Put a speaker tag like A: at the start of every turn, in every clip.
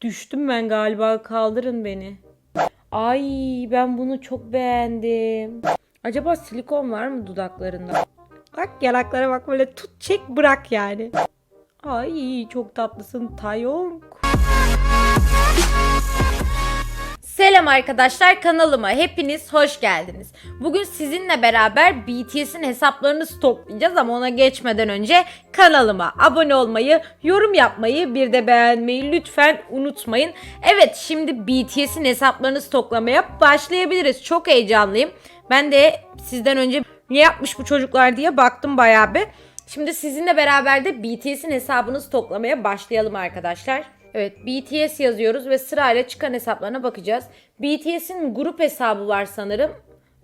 A: Düştüm ben galiba kaldırın beni. Ay ben bunu çok beğendim. Acaba silikon var mı dudaklarında? Bak yanaklara bak böyle tut çek bırak yani. Ay çok tatlısın Tayong. Selam arkadaşlar kanalıma hepiniz hoş geldiniz. Bugün sizinle beraber BTS'in hesaplarını stoklayacağız ama ona geçmeden önce kanalıma abone olmayı, yorum yapmayı, bir de beğenmeyi lütfen unutmayın. Evet şimdi BTS'in hesaplarını stoklamaya başlayabiliriz. Çok heyecanlıyım. Ben de sizden önce ne yapmış bu çocuklar diye baktım bayağı bir. Şimdi sizinle beraber de BTS'in hesabını stoklamaya başlayalım arkadaşlar. Evet BTS yazıyoruz ve sırayla çıkan hesaplarına bakacağız. BTS'in grup hesabı var sanırım.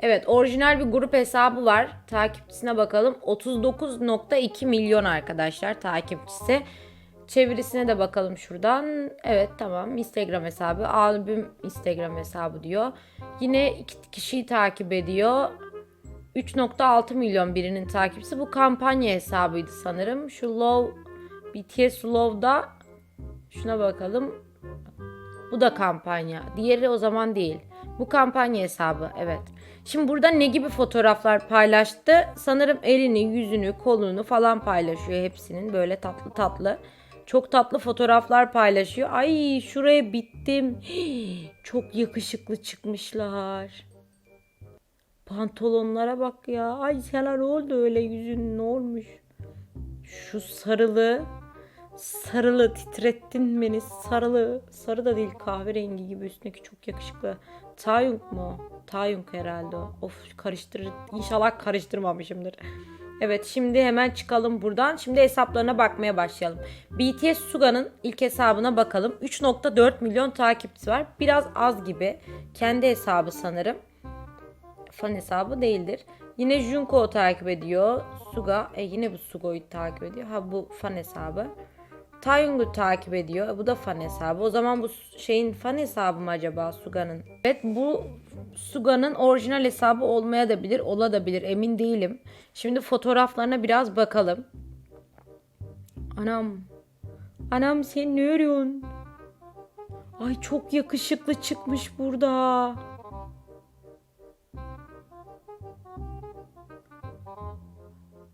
A: Evet orijinal bir grup hesabı var. Takipçisine bakalım. 39.2 milyon arkadaşlar takipçisi. Çevirisine de bakalım şuradan. Evet tamam Instagram hesabı. Albüm Instagram hesabı diyor. Yine iki kişiyi takip ediyor. 3.6 milyon birinin takipçisi. Bu kampanya hesabıydı sanırım. Şu Love BTS Love'da şuna bakalım. Bu da kampanya. Diğeri o zaman değil. Bu kampanya hesabı. Evet. Şimdi burada ne gibi fotoğraflar paylaştı? Sanırım elini, yüzünü, kolunu falan paylaşıyor hepsinin. Böyle tatlı tatlı. Çok tatlı fotoğraflar paylaşıyor. Ay şuraya bittim. Çok yakışıklı çıkmışlar. Pantolonlara bak ya. Ay sana ne oldu öyle yüzün ne olmuş? Şu sarılı. Sarılı titrettin beni. Sarılı. Sarı da değil kahverengi gibi üstündeki çok yakışıklı. Taeyong mu? Taeyong herhalde. Of karıştırır. İnşallah karıştırmamışımdır. Evet şimdi hemen çıkalım buradan. Şimdi hesaplarına bakmaya başlayalım. BTS Suga'nın ilk hesabına bakalım. 3.4 milyon takipçisi var. Biraz az gibi. Kendi hesabı sanırım fan hesabı değildir. Yine Junko takip ediyor. Suga e yine bu Sugo'yu takip ediyor. Ha bu fan hesabı. Taeyong'u takip ediyor. Bu da fan hesabı. O zaman bu şeyin fan hesabı mı acaba Suga'nın? Evet bu Suga'nın orijinal hesabı olmaya da bilir, ola da bilir. Emin değilim. Şimdi fotoğraflarına biraz bakalım. Anam. Anam sen ne örüyorsun? Ay çok yakışıklı çıkmış burada.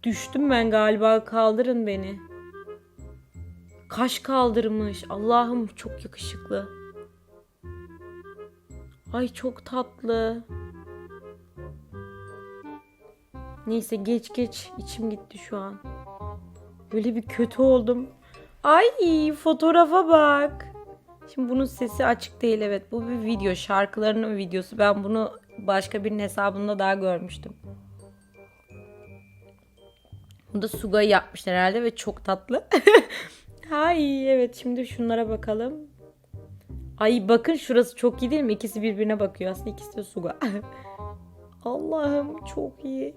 A: Düştüm ben galiba kaldırın beni. Kaş kaldırmış. Allah'ım çok yakışıklı. Ay çok tatlı. Neyse geç geç içim gitti şu an. Böyle bir kötü oldum. Ay fotoğrafa bak. Şimdi bunun sesi açık değil evet. Bu bir video şarkılarının videosu. Ben bunu başka birinin hesabında daha görmüştüm. Bu da Suga'yı yapmışlar herhalde ve çok tatlı. Ay evet şimdi şunlara bakalım. Ay bakın şurası çok iyi değil mi? İkisi birbirine bakıyor. Aslında ikisi de Suga. Allah'ım çok iyi.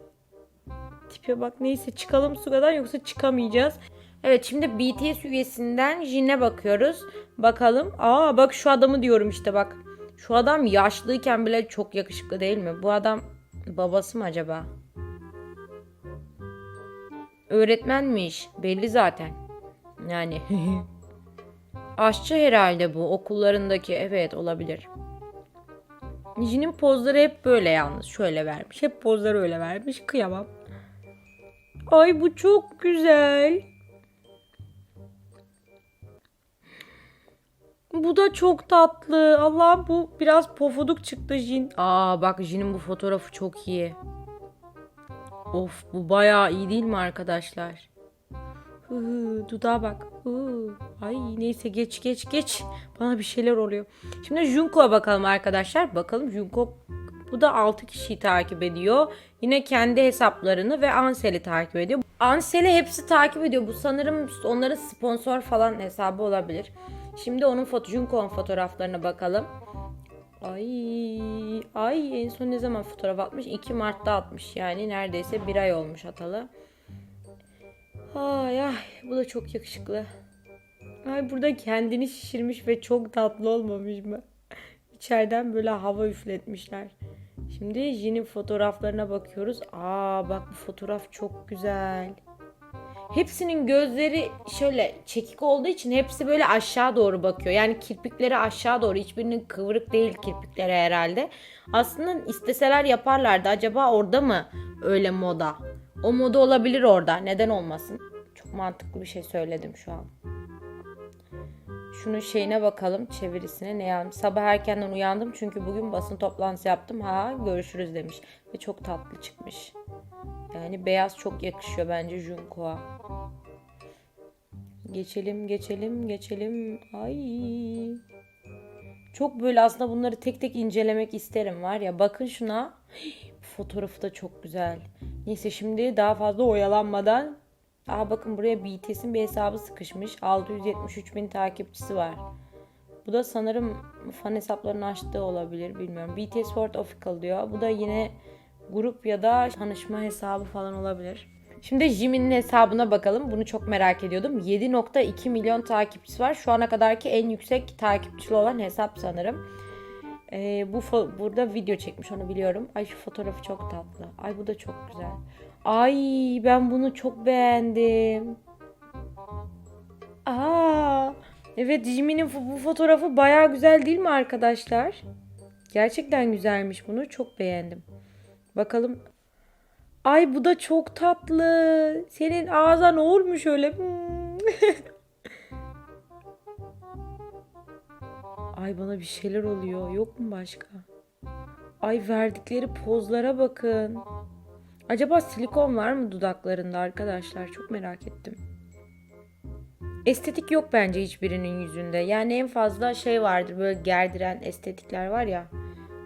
A: Tipe bak neyse çıkalım Suga'dan yoksa çıkamayacağız. Evet şimdi BTS üyesinden Jin'e bakıyoruz. Bakalım. Aa bak şu adamı diyorum işte bak. Şu adam yaşlıyken bile çok yakışıklı değil mi? Bu adam babası mı acaba? Öğretmenmiş. Belli zaten. Yani. Aşçı herhalde bu. Okullarındaki. Evet olabilir. Jin'in pozları hep böyle yalnız. Şöyle vermiş. Hep pozları öyle vermiş. Kıyamam. Ay bu çok güzel. Bu da çok tatlı. Allah bu biraz pofuduk çıktı Jin. Aa bak Jin'in bu fotoğrafı çok iyi. Of bu bayağı iyi değil mi arkadaşlar? Hı hı, dudağa bak. Hı. Ay neyse geç geç geç. Bana bir şeyler oluyor. Şimdi Jungkook'a bakalım arkadaşlar. Bakalım Jungkook bu da 6 kişiyi takip ediyor. Yine kendi hesaplarını ve Ansel'i takip ediyor. Ansel'i hepsi takip ediyor. Bu sanırım onların sponsor falan hesabı olabilir. Şimdi onun foto Jungkook'un fotoğraflarına bakalım. Ay ay en son ne zaman fotoğraf atmış? 2 Mart'ta atmış yani neredeyse bir ay olmuş atalı. Ay ay bu da çok yakışıklı. Ay burada kendini şişirmiş ve çok tatlı olmamış mı? İçeriden böyle hava üfletmişler. Şimdi Jin'in fotoğraflarına bakıyoruz. Aa bak bu fotoğraf çok güzel. hepsinin gözleri şöyle çekik olduğu için hepsi böyle aşağı doğru bakıyor. Yani kirpikleri aşağı doğru. Hiçbirinin kıvırık değil kirpikleri herhalde. Aslında isteseler yaparlardı. Acaba orada mı öyle moda? O moda olabilir orada. Neden olmasın? Mantıklı bir şey söyledim şu an. Şunun şeyine bakalım çevirisine ne yazmış. Sabah erkenden uyandım çünkü bugün basın toplantısı yaptım. Ha görüşürüz demiş. Ve çok tatlı çıkmış. Yani beyaz çok yakışıyor bence Junko'a. Geçelim geçelim geçelim. Ay. Çok böyle aslında bunları tek tek incelemek isterim var ya. Bakın şuna. Fotoğrafı da çok güzel. Neyse şimdi daha fazla oyalanmadan Aa bakın buraya BTS'in bir hesabı sıkışmış. 673 bin takipçisi var. Bu da sanırım fan hesaplarını açtığı olabilir bilmiyorum. BTS World Official diyor. Bu da yine grup ya da tanışma hesabı falan olabilir. Şimdi Jimin'in hesabına bakalım. Bunu çok merak ediyordum. 7.2 milyon takipçisi var. Şu ana kadarki en yüksek takipçili olan hesap sanırım. Ee, bu burada video çekmiş onu biliyorum. Ay şu fotoğrafı çok tatlı. Ay bu da çok güzel. Ay ben bunu çok beğendim. Aa, evet Jimin'in fo- bu fotoğrafı baya güzel değil mi arkadaşlar? Gerçekten güzelmiş bunu çok beğendim. Bakalım. Ay bu da çok tatlı. Senin ağza ne olmuş öyle? Ay bana bir şeyler oluyor. Yok mu başka? Ay verdikleri pozlara bakın. Acaba silikon var mı dudaklarında arkadaşlar? Çok merak ettim. Estetik yok bence hiçbirinin yüzünde. Yani en fazla şey vardır böyle gerdiren estetikler var ya.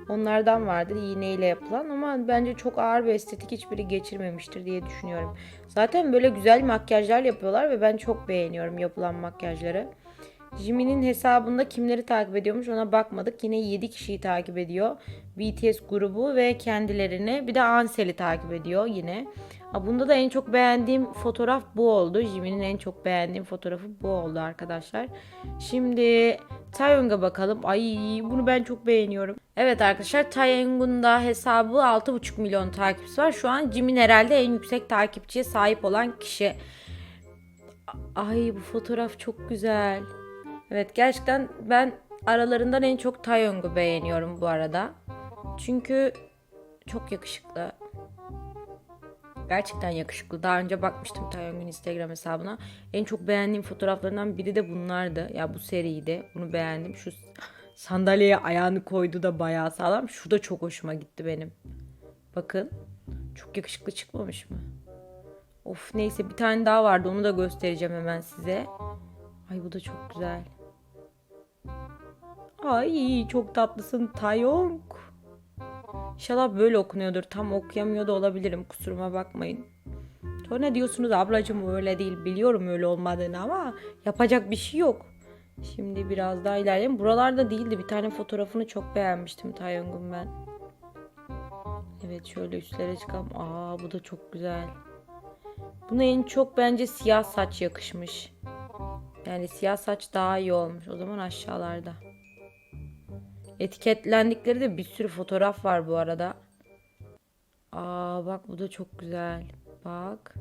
A: Onlardan vardır iğneyle yapılan ama bence çok ağır bir estetik hiçbiri geçirmemiştir diye düşünüyorum. Zaten böyle güzel makyajlar yapıyorlar ve ben çok beğeniyorum yapılan makyajları. Jimin'in hesabında kimleri takip ediyormuş ona bakmadık. Yine 7 kişiyi takip ediyor. BTS grubu ve kendilerini bir de Ansel'i takip ediyor yine. Bunda da en çok beğendiğim fotoğraf bu oldu. Jimin'in en çok beğendiğim fotoğrafı bu oldu arkadaşlar. Şimdi Taeyong'a bakalım. Ay bunu ben çok beğeniyorum. Evet arkadaşlar Taeyong'un da hesabı 6,5 milyon takipçisi var. Şu an Jimin herhalde en yüksek takipçiye sahip olan kişi. Ay bu fotoğraf çok güzel. Evet gerçekten ben aralarından en çok Taeyong'u beğeniyorum bu arada. Çünkü çok yakışıklı. Gerçekten yakışıklı. Daha önce bakmıştım Taeyong'un Instagram hesabına. En çok beğendiğim fotoğraflarından biri de bunlardı. Ya bu seriydi. Bunu beğendim. Şu sandalyeye ayağını koydu da bayağı sağlam. Şu da çok hoşuma gitti benim. Bakın. Çok yakışıklı çıkmamış mı? Of neyse bir tane daha vardı. Onu da göstereceğim hemen size. Ay bu da çok güzel. Ay çok tatlısın Tayong. İnşallah böyle okunuyordur. Tam okuyamıyor da olabilirim. Kusuruma bakmayın. Sonra ne diyorsunuz ablacığım öyle değil. Biliyorum öyle olmadığını ama yapacak bir şey yok. Şimdi biraz daha ilerleyelim. Buralarda değildi. Bir tane fotoğrafını çok beğenmiştim Taeyong'un ben. Evet şöyle üstlere çıkalım. Aa bu da çok güzel. Buna en çok bence siyah saç yakışmış. Yani siyah saç daha iyi olmuş. O zaman aşağılarda. Etiketlendikleri de bir sürü fotoğraf var bu arada. Aa bak bu da çok güzel. Bak.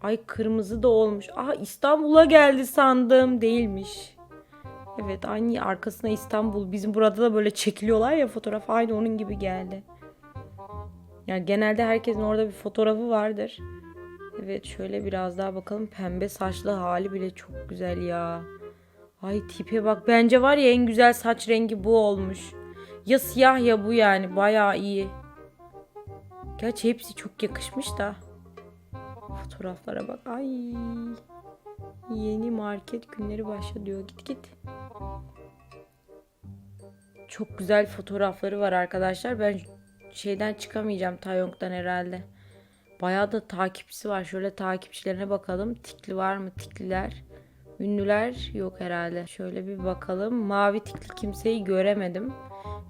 A: Ay kırmızı da olmuş. Aa İstanbul'a geldi sandım. Değilmiş. Evet aynı arkasına İstanbul. Bizim burada da böyle çekiliyorlar ya fotoğraf. Aynı onun gibi geldi. Yani genelde herkesin orada bir fotoğrafı vardır. Evet şöyle biraz daha bakalım. Pembe saçlı hali bile çok güzel ya. Ay tipe bak. Bence var ya en güzel saç rengi bu olmuş. Ya siyah ya bu yani. Bayağı iyi. Gerçi hepsi çok yakışmış da. Fotoğraflara bak. Ay. Yeni market günleri başladı diyor. Git git. Çok güzel fotoğrafları var arkadaşlar. Ben şeyden çıkamayacağım Taeyong'dan herhalde. Bayağı da takipçisi var. Şöyle takipçilerine bakalım. Tikli var mı? Tikliler. Ünlüler yok herhalde. Şöyle bir bakalım. Mavi tikli kimseyi göremedim.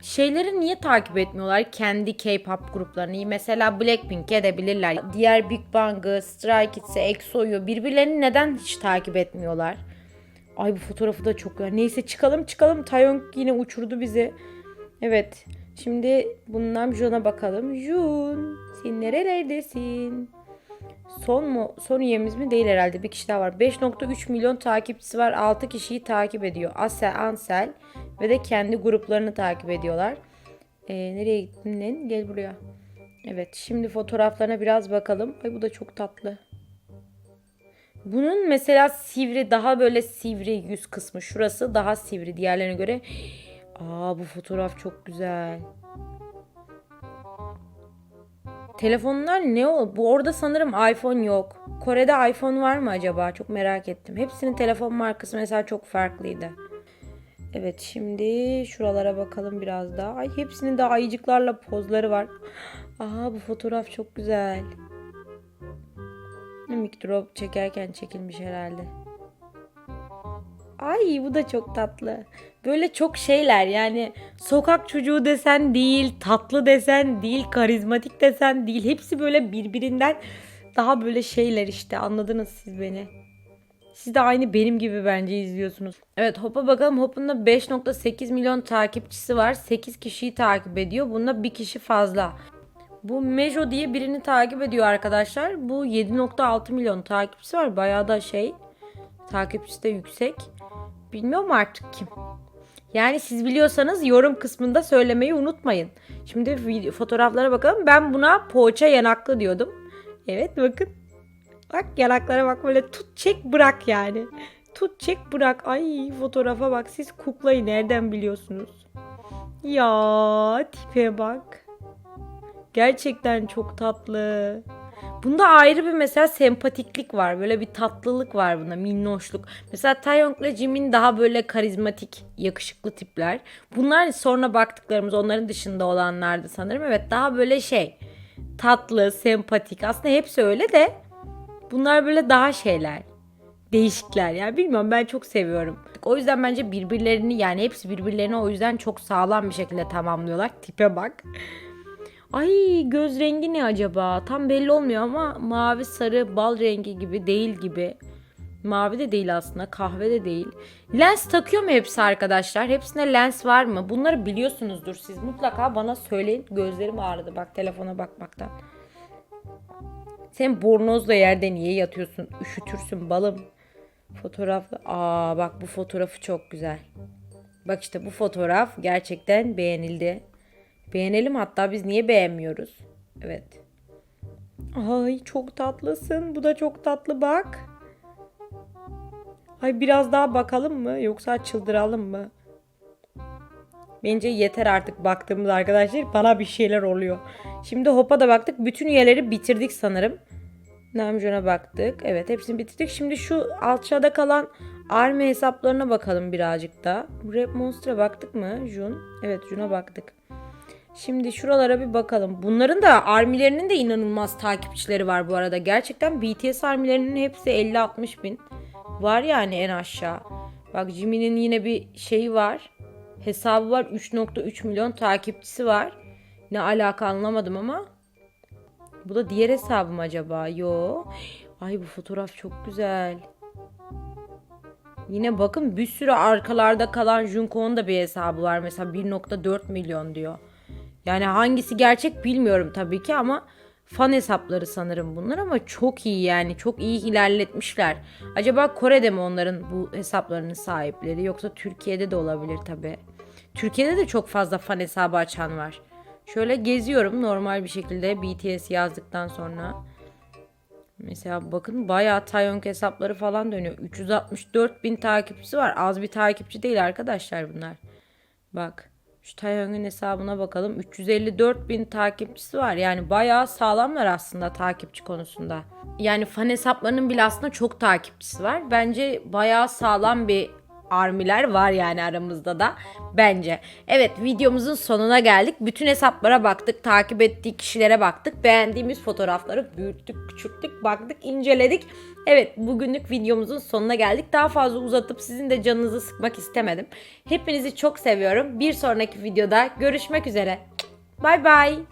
A: Şeyleri niye takip etmiyorlar? Kendi K-pop gruplarını. Mesela Blackpink edebilirler. Diğer Big Bang'ı, Stray Kids'i, EXO'yu birbirlerini neden hiç takip etmiyorlar? Ay bu fotoğrafı da çok güzel. Neyse çıkalım çıkalım. Taeyong yine uçurdu bizi. Evet. Şimdi bundan Jun'a bakalım. Jun sen nerelerdesin? Son mu? Son üyemiz mi? Değil herhalde. Bir kişi daha var. 5.3 milyon takipçisi var. 6 kişiyi takip ediyor. Asel, Ansel ve de kendi gruplarını takip ediyorlar. Ee, nereye gittin lan? Gel buraya. Evet şimdi fotoğraflarına biraz bakalım. Ay bu da çok tatlı. Bunun mesela sivri daha böyle sivri yüz kısmı. Şurası daha sivri diğerlerine göre. Aa bu fotoğraf çok güzel. Telefonlar ne o? Bu orada sanırım iPhone yok. Kore'de iPhone var mı acaba? Çok merak ettim. Hepsinin telefon markası mesela çok farklıydı. Evet şimdi şuralara bakalım biraz daha. Ay hepsinin de ayıcıklarla pozları var. Aa bu fotoğraf çok güzel. Mikrop çekerken çekilmiş herhalde. Ay bu da çok tatlı. Böyle çok şeyler yani sokak çocuğu desen değil, tatlı desen değil, karizmatik desen değil. Hepsi böyle birbirinden daha böyle şeyler işte anladınız siz beni. Siz de aynı benim gibi bence izliyorsunuz. Evet Hop'a bakalım. Hop'un da 5.8 milyon takipçisi var. 8 kişiyi takip ediyor. Bunda bir kişi fazla. Bu Mejo diye birini takip ediyor arkadaşlar. Bu 7.6 milyon takipçisi var. Bayağı da şey. Takipçisi de yüksek. Bilmiyorum artık kim. Yani siz biliyorsanız yorum kısmında söylemeyi unutmayın. Şimdi fotoğraflara bakalım. Ben buna poğaça yanaklı diyordum. Evet bakın. Bak yanaklara bak böyle tut çek bırak yani. Tut çek bırak. Ay fotoğrafa bak siz kuklayı nereden biliyorsunuz? Ya tipe bak. Gerçekten çok tatlı. Bunda ayrı bir mesela sempatiklik var. Böyle bir tatlılık var bunda. Minnoşluk. Mesela Taeyong'la Jimin daha böyle karizmatik, yakışıklı tipler. Bunlar sonra baktıklarımız onların dışında olanlardı sanırım. Evet daha böyle şey tatlı, sempatik. Aslında hepsi öyle de bunlar böyle daha şeyler. Değişikler yani bilmiyorum ben çok seviyorum. O yüzden bence birbirlerini yani hepsi birbirlerini o yüzden çok sağlam bir şekilde tamamlıyorlar. Tipe bak. Ay göz rengi ne acaba? Tam belli olmuyor ama mavi sarı bal rengi gibi değil gibi. Mavi de değil aslında kahve de değil. Lens takıyor mu hepsi arkadaşlar? Hepsine lens var mı? Bunları biliyorsunuzdur siz. Mutlaka bana söyleyin. Gözlerim ağrıdı bak telefona bakmaktan. Sen bornozla yerde niye yatıyorsun? Üşütürsün balım. Fotoğrafla. Aa bak bu fotoğrafı çok güzel. Bak işte bu fotoğraf gerçekten beğenildi. Beğenelim hatta biz niye beğenmiyoruz? Evet. Ay çok tatlısın. Bu da çok tatlı bak. Ay biraz daha bakalım mı yoksa çıldıralım mı? Bence yeter artık baktığımız arkadaşlar. Bana bir şeyler oluyor. Şimdi Hop'a da baktık. Bütün üyeleri bitirdik sanırım. Namjoon'a baktık. Evet hepsini bitirdik. Şimdi şu aşağıda kalan army hesaplarına bakalım birazcık da. Rap Monster'a baktık mı? Jun. Evet Jun'a baktık. Şimdi şuralara bir bakalım. Bunların da armilerinin de inanılmaz takipçileri var bu arada. Gerçekten BTS armilerinin hepsi 50-60 bin. Var yani en aşağı. Bak Jimin'in yine bir şeyi var. Hesabı var. 3.3 milyon takipçisi var. Ne alaka anlamadım ama. Bu da diğer hesabım acaba? Yo. Ay bu fotoğraf çok güzel. Yine bakın bir sürü arkalarda kalan Junko'nun da bir hesabı var. Mesela 1.4 milyon diyor. Yani hangisi gerçek bilmiyorum tabii ki ama fan hesapları sanırım bunlar ama çok iyi yani çok iyi ilerletmişler. Acaba Kore'de mi onların bu hesaplarının sahipleri yoksa Türkiye'de de olabilir tabii. Türkiye'de de çok fazla fan hesabı açan var. Şöyle geziyorum normal bir şekilde BTS yazdıktan sonra. Mesela bakın bayağı Taeyong hesapları falan dönüyor. 364 bin takipçisi var. Az bir takipçi değil arkadaşlar bunlar. Bak. Şu Taeyong'un hesabına bakalım. 354 bin takipçisi var. Yani bayağı sağlamlar aslında takipçi konusunda. Yani fan hesaplarının bile aslında çok takipçisi var. Bence bayağı sağlam bir armiler var yani aramızda da bence. Evet videomuzun sonuna geldik. Bütün hesaplara baktık, takip ettiği kişilere baktık. Beğendiğimiz fotoğrafları büyüttük, küçülttük, baktık, inceledik. Evet bugünlük videomuzun sonuna geldik. Daha fazla uzatıp sizin de canınızı sıkmak istemedim. Hepinizi çok seviyorum. Bir sonraki videoda görüşmek üzere. Bay bay.